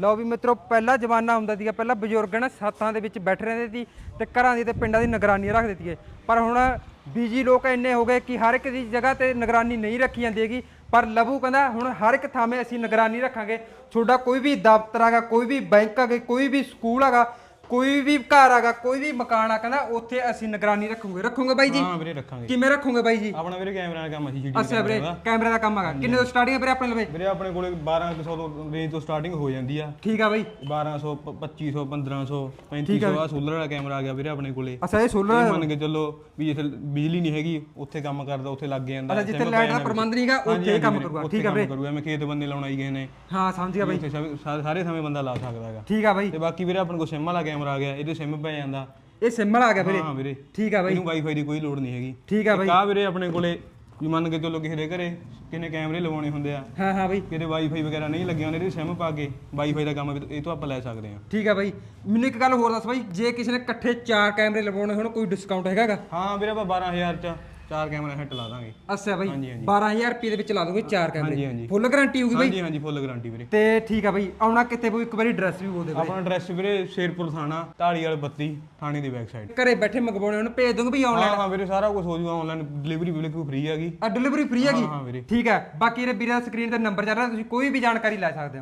ਲਓ ਵੀ ਮਿੱਤਰੋ, ਪਹਿਲਾ ਜ਼ਮਾਨਾ ਹੁੰਦਾ ਸੀਗਾ, ਪਹਿਲਾਂ ਬਜ਼ੁਰਗ ਨਾ ਸੱਥਾਂ ਦੇ ਵਿੱਚ ਬੈਠੇ ਰਹਿੰਦੇ ਸੀ ਤੇ ਘਰਾਂ ਦੀ ਤੇ ਪਿੰਡਾਂ ਦੀ ਨਿਗਰਾਨੀ ਰੱਖਦੇ ਸੀਗੇ। ਪਰ ਹੁਣ ਬੀਜੀ ਲੋਕ ਇੰਨੇ ਹੋ ਗਏ ਕਿ ਹਰ ਇੱਕ ਦੀ ਜਗ੍ਹਾ ਤੇ ਨਿਗਰਾਨੀ ਨਹੀਂ ਰੱਖੀ ਜਾਂਦੀ ਹੈਗੀ। ਪਰ ਲਵੂ ਕਹਿੰਦਾ, ਹੁਣ ਹਰ ਇੱਕ ਥਾਵੇਂ ਅਸੀਂ ਨਿਗਰਾਨੀ ਰੱਖਾਂਗੇ। ਤੁਹਾਡਾ ਕੋਈ ਵੀ ਦਫ਼ਤਰ ਹੈਗਾ, ਕੋਈ ਵੀ ਬੈਂਕ ਹੈਗਾ, ਕੋਈ ਵੀ ਸਕੂਲ ਹੈਗਾ ਕੋਈ ਵੀ ਘਰ ਹੈਗਾ ਕੋਈ ਵੀ ਮਕਾਨ ਆ ਕਹਿੰਦਾ ਉੱਥੇ ਅਸੀਂ ਨਿਗਰਾਨੀ ਰੱਖੂਗੇ। ਰੱਖੂਗੇ ਬਾਈ ਜੀ? ਹਾਂ ਵੀਰੇ ਰੱਖਾਂਗੇ। ਕਿਵੇਂ ਰੱਖੂਗੇ ਬਾਈ ਜੀ? ਆਪਣਾ ਵੀਰੇ ਕੈਮਰਾ ਦਾ ਕੰਮ ਅਸੀਂ ਸੀਡੀ ਅੱਛਾ ਵੀਰੇ ਕੈਮਰੇ ਦਾ ਕੰਮ ਹੈਗਾ। ਕਿੰਨੇ ਤੋਂ ਸਟਾਰਟਿੰਗ ਵੀਰੇ ਆਪਣੇ ਲਵੇ? ਵੀਰੇ ਆਪਣੇ ਕੋਲੇ 1200 ਤੋਂ ਰੇਂਜ ਤੋਂ ਸਟਾਰਟਿੰਗ ਹੋ ਜਾਂਦੀ ਆ। ਠੀਕ ਆ ਬਾਈ। 1200 ਪ- 2500 1500 3500 ਆ ਸੋਲਰ ਵਾਲਾ ਕੈਮਰਾ ਆ ਗਿਆ ਵੀਰੇ ਆਪਣੇ ਕੋਲੇ। ਅੱਛਾ ਇਹ ਸੋਲਰ ਮੰਨ ਕੇ ਚੱਲੋ ਵੀ ਜਿੱਥੇ ਬਿਜਲੀ ਨਹੀਂ ਹੈਗੀ ਉੱਥੇ ਕੰਮ ਕਰਦਾ ਉੱਥੇ ਲੱਗ ਜਾਂਦਾ ਅੱਛਾ ਜਿੱਥੇ ਲਾਈਟ ਦਾ ਪ੍ਰਬੰਧ ਨਹੀਂਗਾ ਉੱਥੇ ਕੰਮ ਕਰੂਗਾ। ਠੀਕ ਆ ਵੀਰੇ ਕਰੂਗਾ ਮੈਂ ਖੇਤ ਬੰਦੇ ਲਾਉਣ ਆਈ ਗਏ ਨੇ। ਹਾਂ ਸਮਝ ਗਿਆ ਬਾਈ। ਸਾਰੇ ਸਮੇਂ ਬੰਦਾ ਲਾ ਸਕਦਾ ਹੈਗਾ ਠੀਕ ਆ ਬਾਈ। ਤੇ ਬਾਕੀ ਵੀਰੇ ਆਪਣੇ ਕੋਲ ਸਿਮ ਵਾਲਾ ਕੈਮਰਾ ਆ ਗਿਆ ਇਹਦੇ ਸਿਮ ਪੈ ਜਾਂਦਾ। ਇਹ ਸਿੰਬਲ ਆ ਗਿਆ ਵੀਰੇ। ਹਾਂ ਵੀਰੇ ਠੀਕ ਆ ਬਾਈ। ਇਹਨੂੰ ਵਾਈਫਾਈ ਦੀ ਕੋਈ ਲੋੜ ਨਹੀਂ ਹੈਗੀ। ਠੀਕ ਆ ਬਾਈ। ਕਾ ਵੀਰੇ ਆਪਣੇ ਕੋਲੇ ਵੀ ਮੰਨ ਕੇ ਚੱਲੋ ਕਿਸੇ ਦੇ ਘਰੇ ਕਿੰਨੇ ਕੈਮਰੇ ਲਵਾਉਣੇ ਹੁੰਦੇ ਆ। ਹਾਂ ਹਾਂ ਬਾਈ। ਕਿਤੇ ਵਾਈਫਾਈ ਵਗੈਰਾ ਨਹੀਂ ਲੱਗਿਆ ਹੁੰਦੇ ਇਹਦੀ ਸਿਮ ਪਾ ਕੇ ਵਾਈਫਾਈ ਦਾ ਕੰਮ ਇਹ ਤੋਂ ਆਪਾਂ ਲੈ ਸਕਦੇ ਹਾਂ। ਠੀਕ ਆ ਬਾਈ। ਮੈਨੂੰ ਇੱਕ ਗੱਲ ਹੋਰ ਦੱਸ ਬਾਈ ਜੇ ਕਿਸੇ ਨੇ ਇਕੱਠੇ ਚਾਰ ਕੈਮਰੇ ਲਵਾਉਣੇ ਹੋਣ ਕੋਈ ਡਿਸਕਾਊਂਟ ਹੈਗਾਗਾ ਹਾਂ ਵੀਰੇ ਆਪਾਂ 12000 ਚ ਚਾਰ ਕੈਮਰਾ ਹਿੱਟ ਲਾ ਦਾਂਗੇ। ਅੱਛਾ ਬਾਈ ਹਾਂਜੀ, ਹਾਂਜੀ। 12000 ਰੁਪਏ ਦੇ ਵਿੱਚ ਲਾ ਦੋਗੇ ਚਾਰ ਹਾਂਜੀ, ਕੈਮਰੇ। ਹਾਂਜੀ। ਫੁੱਲ ਗਾਰੰਟੀ ਹੋਊਗੀ ਬਾਈ? ਹਾਂਜੀ ਹਾਂਜੀ ਫੁੱਲ ਗਾਰੰਟੀ ਵੀਰੇ। ਤੇ ਠੀਕ ਆ ਬਾਈ ਆਉਣਾ ਕਿੱਥੇ ਬਈ? ਇੱਕ ਵਾਰੀ ਐਡਰੈਸ ਵੀ ਬੋਲ ਦੇ ਬਾਈ। ਆਪਣਾ ਐਡਰੈਸ ਵੀਰੇ ਸ਼ੇਰਪੁਰ ਥਾਣਾ ਢਾਲੀ ਵਾਲ 32 ਥਾਣੇ ਦੀ ਬੈਕ ਸਾਈਡ ਘਰੇ ਬੈਠੇ ਮੰਗਵਾਉਣੇ ਹੋਣ ਭੇਜ ਦੋਗੇ ਬਈ ਆਨਲਾਈਨ ਹਾਂ ਹਾਂ ਵੀਰੇ ਸਾਰਾ ਕੁਝ ਹੋ ਜੂਗਾ ਆਨਲਾਈਨ ਡਿਲੀਵਰੀ ਵੀ ਕੋਈ ਫ੍ਰੀ ਹੈਗੀ ਆ ਡਿਲੀਵਰੀ ਫ੍ਰੀ ਹੈਗੀ ਹਾਂ, ਹਾਂ ਵੀਰੇ। ਠੀਕ ਹੈ ਬਾਕੀ ਇਹ ਵੀਰੇ ਦਾ ਸਕਰੀਨ ਤੇ ਨੰਬਰ ਚੱਲ ਰਿਹਾ ਤੁਸੀਂ ਕੋਈ ਵੀ ਜਾਣਕਾਰੀ ਲੈ ਸਕਦੇ ਹੋ।